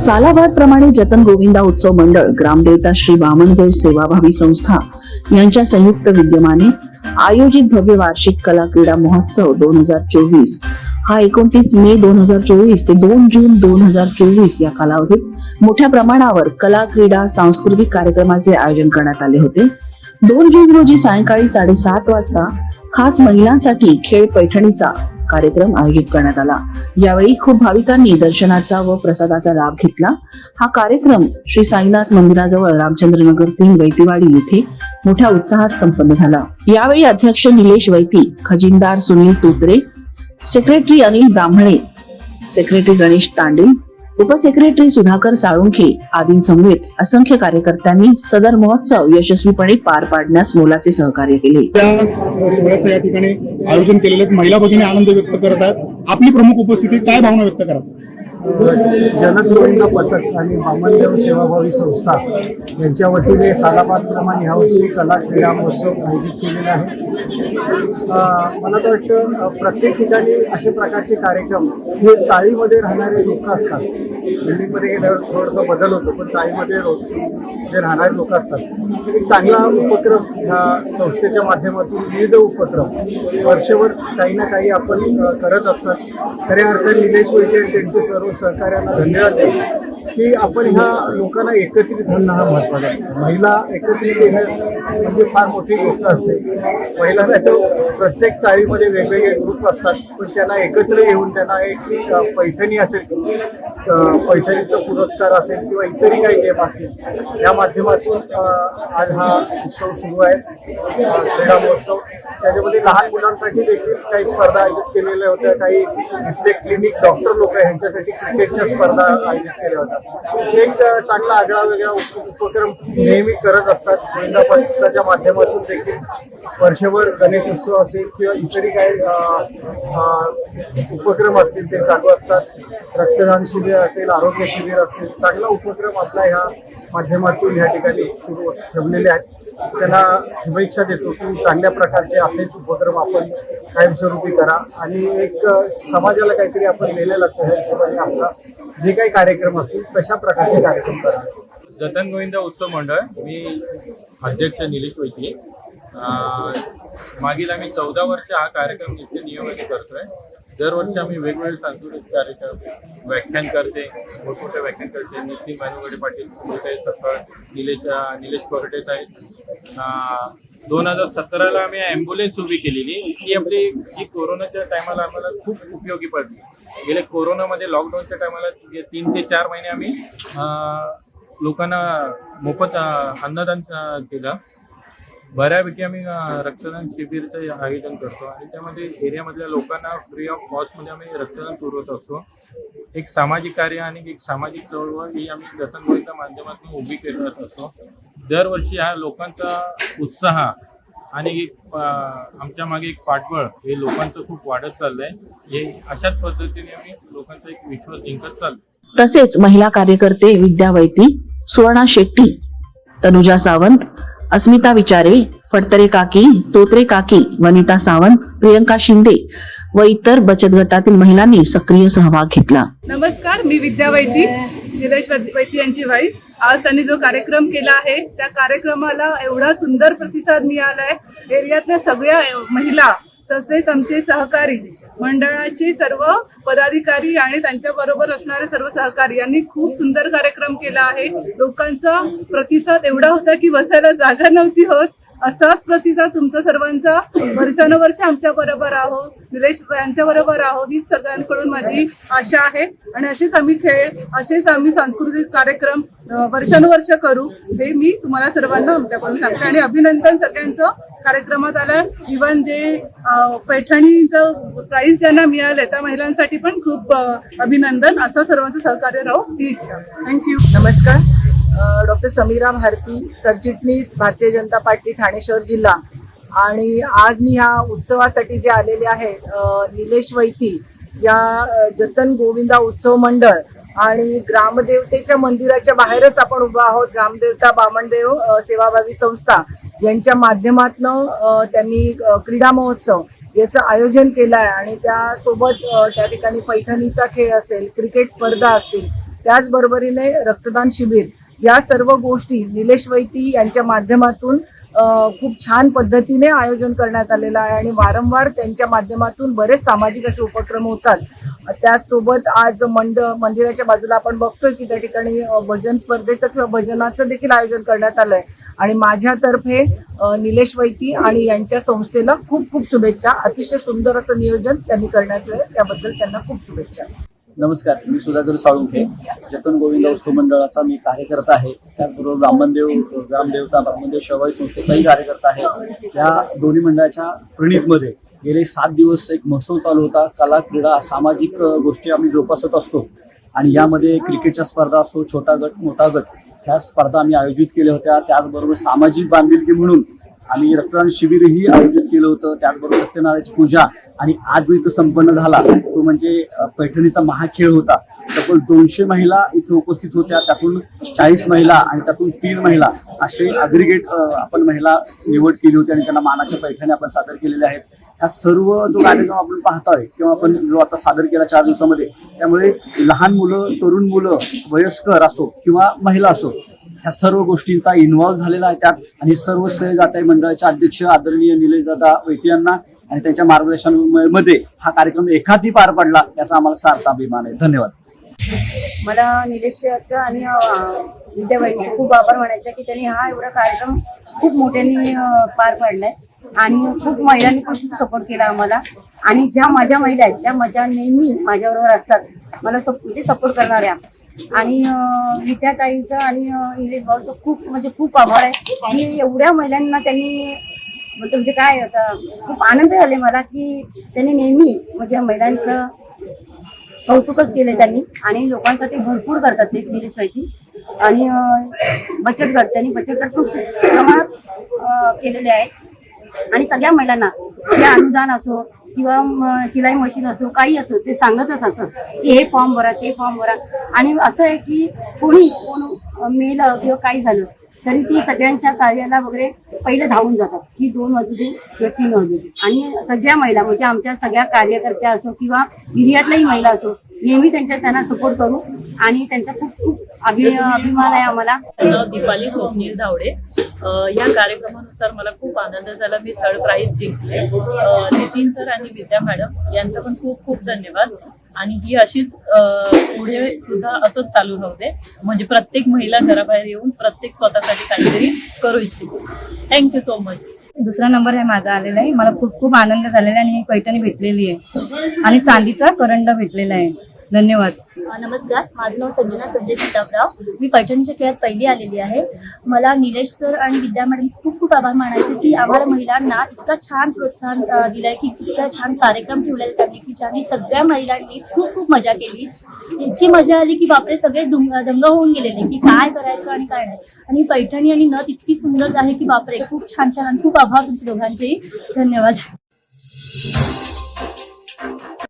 सालाबाद प्रमाणे जतन गोविंदा उत्सव मंडळ ग्रामदेवता श्री वामनदेव सेवाभावी संस्था यांच्या संयुक्त विद्यमाने आयोजित भव्य वार्षिक कला क्रीडा महोत्सव दोन हजार चोवीस. हा एकोणतीस मे दोन हजार चोवीस ते दोन जून दोन हजार चोवीस या कालावधीत मोठ्या प्रमाणावर कला क्रीडा सांस्कृतिक कार्यक्रमाचे आयोजन करण्यात आले होते. दोन जून रोजी सायंकाळी साडेसात वाजता खास महिलांसाठी खेळ पैठणीचा कार्यक्रम आयोजित करण्यात आला. यावेळी खूप भाविकांनी दर्शनाचा व प्रसादाचा लाभ घेतला. हा कार्यक्रम श्री साईनाथ मंदिराजवळ रामचंद्रनगर तीन वैतीवाडी येथे मोठ्या उत्साहात संपन्न झाला. यावेळी अध्यक्ष निलेश वैती खजिनदार सुनील तोत्रे सेक्रेटरी अनिल ब्राह्मणे सेक्रेटरी गणेश तांडे उपसेक्रेटरी सुधाकर साळुंखे आदींसमवेत असंख्य कार्यकर्त्यांनी सदर महोत्सव यशस्वीपणे पार पाडण्यास मोलाचे सहकार्य केले. त्या सोहळ्याचं या ठिकाणी आयोजन केलेलं. महिला भगिनी आनंद व्यक्त करत आहेत. आपली प्रमुख उपस्थिती काय भावना व्यक्त करा जनकगोविंद पथक आणि वामनदेव सेवाभावी संस्था यांच्या वतीने सालाबादप्रमाणे ह्या वर्षी कला क्रीडा महोत्सव आयोजित केलेला आहे. मला तर वाटतं प्रत्येक ठिकाणी अशा प्रकारचे कार्यक्रम हे चाळीमध्ये राहणारे लोक असतात. बिल्डिंगमध्ये गेल्यावर थोडासा बदल होतो पण चाळीमध्ये जे राहणारे लोक असतात एक चांगला उपक्रम ह्या संस्थेच्या माध्यमातून विविध उपक्रम वर्षभर काही ना काही आपण करत असतात. खऱ्या अर्थाने निलेश वैद्य त्यांचे सर्व सहकार्यांना धन्यवाद देतो. की आपण ह्या लोकांना एकत्रित आणणं हा महत्त्वाचा आहे. महिला एकत्रित येणं म्हणजे फार मोठी गोष्ट असते. महिलांना तर प्रत्येक चाळीमध्ये वेगवेगळे ग्रुप असतात पण त्यांना एकत्र येऊन त्यांना एक पैठणी असेल पैठणीचा पुरस्कार असेल किंवा इतरही काही गेम असतील या माध्यमातून आज हा उत्सव सुरू आहे. क्रीडा महोत्सव. त्याच्यामध्ये लहान मुलांसाठी देखील काही स्पर्धा आयोजित केलेल्या होत्या. काही इथले क्लिनिक डॉक्टर लोक आहे यांच्यासाठी क्रिकेटच्या स्पर्धा आयोजित केल्या होत्या. एक चांगला आगळा वेगळा उपक्रम नेहमी करत असतात. गोविंदा पथकाच्या माध्यमातून देखील वर्षभर गणेश उत्सव असेल किंवा इतरही काही उपक्रम असतील ते चालू असतात. रक्तदान शिबिर असेल आरोग्य शिबिर असेल चांगला उपक्रम आपला ह्या माध्यमातून या ठिकाणी सुरू ठेवलेले आहेत. त्यांना शुभेच्छा देतो की चांगल्या प्रकारचे असेच उपक्रम आपण कायमस्वरूपी करा. आणि एक समाजाला काहीतरी आपण दिलेलं लागतं ह्या हिशोबाने आपला जे काही कार्यक्रम असतील तशा प्रकारचे कार्यक्रम करा. जतन गोविंद उत्सव मंडळ मी अध्यक्ष निलेश वैद्य मागील आम्ही चौदा वर्ष हा कार्यक्रम इथे नियमित करतोय. दरवर्षी आम्ही वेगवेगळे सांस्कृतिक कार्यक्रम व्याख्यान करते. मोठमोठे व्याख्यान करते. नितीन भानुगडे पाटील सुमोटे सफळ निलेश निलेश कोरटेच आहेत. दोन हजार सतराला आम्ही ॲम्ब्युलन्स उभी केलेली. ती आपली जी कोरोनाच्या टायमाला आम्हाला खूप उपयोगी पडली. गेल्या कोरोनामध्ये लॉकडाऊनच्या टायमाला तीन ते चार महिने आम्ही लोकांना मोफत अन्नदान केलं. बऱ्यापैकी आम्ही रक्तदान शिबिरचं आयोजन करतो आणि त्यामध्ये एरियामधल्या लोकांना फ्री ऑफ कॉस्टमध्ये आम्ही रक्तदान पुरवत असतो. एक सामाजिक कार्य आणि एक सामाजिक चळवळ ही आम्ही रतनगोळीच्या माध्यमातून उभी करत असतो. दरवर्षी हा लोकांचा उत्साह आणि एक आमच्या मागे एक पाठबळ हे लोकांचं खूप वाढत चाललंय. हे अशाच पद्धतीने आम्ही लोकांचा एक विश्वास जिंकत चाललो तसेच महिला कार्यकर्ते विद्या वैती सुवर्णा शेट्टी तनुजा सावंत अस्मिता विचारे फडतरे काकी तोत्रे काकी वनिता सावंत प्रियंका शिंदे व इतर बचत गटातील महिलांनी सक्रिय सहभाग घेतला. नमस्कार मी विद्या वैती निलेश वैद्य वैती यांची वाईफ आज त्यांनी जो कार्यक्रम केला आहे त्या कार्यक्रमाला एवढा सुंदर प्रतिसाद मिळाला आहे एरियातल्या सगळ्या महिला तसेच आमचे सहकारी मंडळाचे सर्व पदाधिकारी आणि त्यांच्या बरोबर असणारे सर्व सहकारी यांनी खूप सुंदर कार्यक्रम केला आहे. लोकांचा प्रतिसाद एवढा होता की बसायला जागा नव्हती होत. असाच प्रतिसाद तुमचा सर्वांचा. वर्षानुवर्ष आमच्या बरोबर आहो. निलेश यांच्या बरोबर आहो. हीच सगळ्यांकडून माझी आशा आहे. आणि असेच आम्ही खेळ असेच आम्ही सांस्कृतिक कार्यक्रम वर्षानुवर्ष करू. हे मी तुम्हाला सर्वांना आमच्याकडून सांगते. आणि अभिनंदन सगळ्यांचं. कार्यक्रमात आलं. इवन जे पैठणीचं प्राईज ज्यांना मिळालं त्या महिलांसाठी पण खूप अभिनंदन. असं सर्वांचं सहकार्य राहू. ही इच्छा थँक्यू नमस्कार. डॉक्टर समीरा भारती सरचिटणीस भारतीय जनता पार्टी ठाणे शहर जिल्हा. आणि आज मी ह्या उत्सवासाठी जे आलेले आहेत निलेश वैती या जतन गोविंदा उत्सव मंडळ आणि ग्रामदेवतेच्या मंदिराच्या बाहेरच आपण उभा आहोत. ग्रामदेवता बामणदेव सेवाभावी संस्था यांच्या माध्यमातनं त्यांनी क्रीडा महोत्सव याचं आयोजन केलं आहे आणि त्यासोबत त्या ठिकाणी पैठणीचा खेळ असेल क्रिकेट स्पर्धा असतील त्याचबरोबरीने रक्तदान शिबिर या सर्व गोष्टी निलेश वैती यांच्या माध्यमातून खूप छान पद्धतीने आयोजन करण्यात आलेलं आहे आणि वारंवार त्यांच्या माध्यमातून बरेच सामाजिक असे उपक्रम होतात. त्याचसोबत आज मंड मंदिराच्या बाजूला आपण बघतोय की त्या ठिकाणी भजन स्पर्धेचं किंवा भजनाचं देखील आयोजन करण्यात आलंय. आणि माझ्यातर्फे निलेश वैती आणि यांच्या संस्थेला खूप खूप शुभेच्छा. अतिशय सुंदर असं नियोजन त्यांनी करण्यात आलं त्याबद्दल त्यांना खूप शुभेच्छा. नमस्कार मी सुधाकर साळुंखे. जतन गोविंद उत्सव मंडळाचा मी कार्यकर्ता आहे. त्याचबरोबर ब्राह्मणदेव ग्रामदेवता ब्राह्मणदेव शेवाई संस्थेचाही कार्यकर्ता आहे. या दोन्ही मंडळाच्या प्रणितमध्ये गेले सात दिवस एक महोत्सव चालू होता. कला क्रीडा सामाजिक गोष्टी आम्ही जोपासत असतो. आणि यामध्ये क्रिकेटच्या स्पर्धा असो छोटा गट मोठा गट ह्या स्पर्धा आम्ही आयोजित केल्या होत्या. त्याचबरोबर सामाजिक बांधिलकी म्हणून आम्ही रक्तदान शिबिरही आयोजित केलं होतं. त्याचबरोबर सत्यनारायणची पूजा आणि आज जो इथं संपन्न झाला तो म्हणजे पैठणीचा महाखेळ होता. तब्बल दोनशे महिला इथे उपस्थित होत्या. त्यातून चाळीस महिला आणि त्यातून तीन महिला असे अग्रिगेट आपण महिला निवड केली होती आणि त्यांना मानाच्या पैठणी आपण सादर केलेल्या आहेत. ह्या सर्व जो कार्यक्रम आपण पाहतोय किंवा आपण जो आता सादर केला चार दिवसामध्ये त्यामुळे लहान मुलं तरुण मुलं वयस्कर असो किंवा महिला असो ह्या सर्व गोष्टींचा इन्व्हॉल्व्ह झालेला आहे त्यात. आणि सर्व श्रेय जात आहे मंडळाचे अध्यक्ष आदरणीय निलेश दादा वैती यांना आणि त्यांच्या मार्गदर्शनामध्ये हा कार्यक्रम एखादी पार पडला याचा आम्हाला सार्थ अभिमान आहे. धन्यवाद. मला निलेशचं आणि विद्याबाईंचे खूप आभार मानायचे की त्यांनी हा एवढा कार्यक्रम खूप मोठ्याने पार पाडलाय. आणि खूप महिलांनी पण खूप सपोर्ट केला आम्हाला. आणि ज्या माझ्या महिला आहेत त्या माझ्या नेहमी माझ्याबरोबर असतात. मला सप म्हणजे सपोर्ट करणाऱ्या. आणि विद्याताईंचं आणि इंग्लिश भाऊचं खूप म्हणजे खूप आभार आहे. की एवढ्या महिलांना त्यांनी म्हणजे म्हणजे काय आता खूप आनंद झाले मला की त्यांनी नेहमी म्हणजे महिलांचं कौतुकच केलं त्यांनी. आणि लोकांसाठी भरपूर करतात ते इंग्लिश माहिती. आणि बचत गट त्यांनी बचत गट खूप प्रमाणात केलेले आहेत. आणि सगळ्या महिलांना जे अनुदान असो किंवा शिलाई मशीन असो काही असो ते सांगतच असं की हे फॉर्म भरा ते फॉर्म भरा. आणि असं आहे की कोणी कोण मेलं किंवा काही झालं तरी ती सगळ्यांच्या कार्याला वगैरे पहिले धावून जातात. की दोन वाजू दे किंवा तीन वाजू दे. आणि सगळ्या महिला म्हणजे आमच्या सगळ्या कार्यकर्त्या असो किंवा एरियातल्याही महिला असो नेहमी त्यांच्या त्यांना सपोर्ट करू आणि त्यांचा खूप खूप अभि अभिमान आहे आम्हाला नाव दीपाली स्वप्नील धावडे. या कार्यक्रमानुसार मला खूप आनंद झाला. मी थर्ड प्राइज जिंकले. नितीन सर आणि विद्या मॅडम यांचं पण खूप खूप धन्यवाद. आणि ही अशीच पुढे सुद्धा असंच चालू राहू दे. म्हणजे प्रत्येक महिला घराबाहेर येऊन प्रत्येक स्वतःसाठी काहीतरी करू इच्छिते. थँक्यू सो मच दुसरा नंबर आहे माझा आलेला आहे. मला खूप खूप आनंद झालेला आहे आणि ही पैठणी भेटलेली आहे. आणि चांदीचा करंड भेटलेला आहे. धन्यवाद. नमस्कार. माझं नाव संजना संजय सिताबराव. मी पैठणच्या खेळात पहिली आलेली आहे. मला निलेश सर आणि विद्या मॅडमचे खूप खूप आभार मानायचे. की आम्हाला महिलांना इतका छान प्रोत्साहन अ, दिलंय की इतका छान कार्यक्रम ठेवलेला त्यांनी की ज्यांनी सगळ्या महिलांनी खूप खूप मजा केली. इतकी मजा आली की बापरे सगळे दंग होऊन गेलेले की काय करायचं आणि काय नाही. आणि पैठणी आणि नथ इतकी सुंदर आहे की बापरे खूप छान छान. आणि खूप आभार तुमच्या दोघांचेही. धन्यवाद.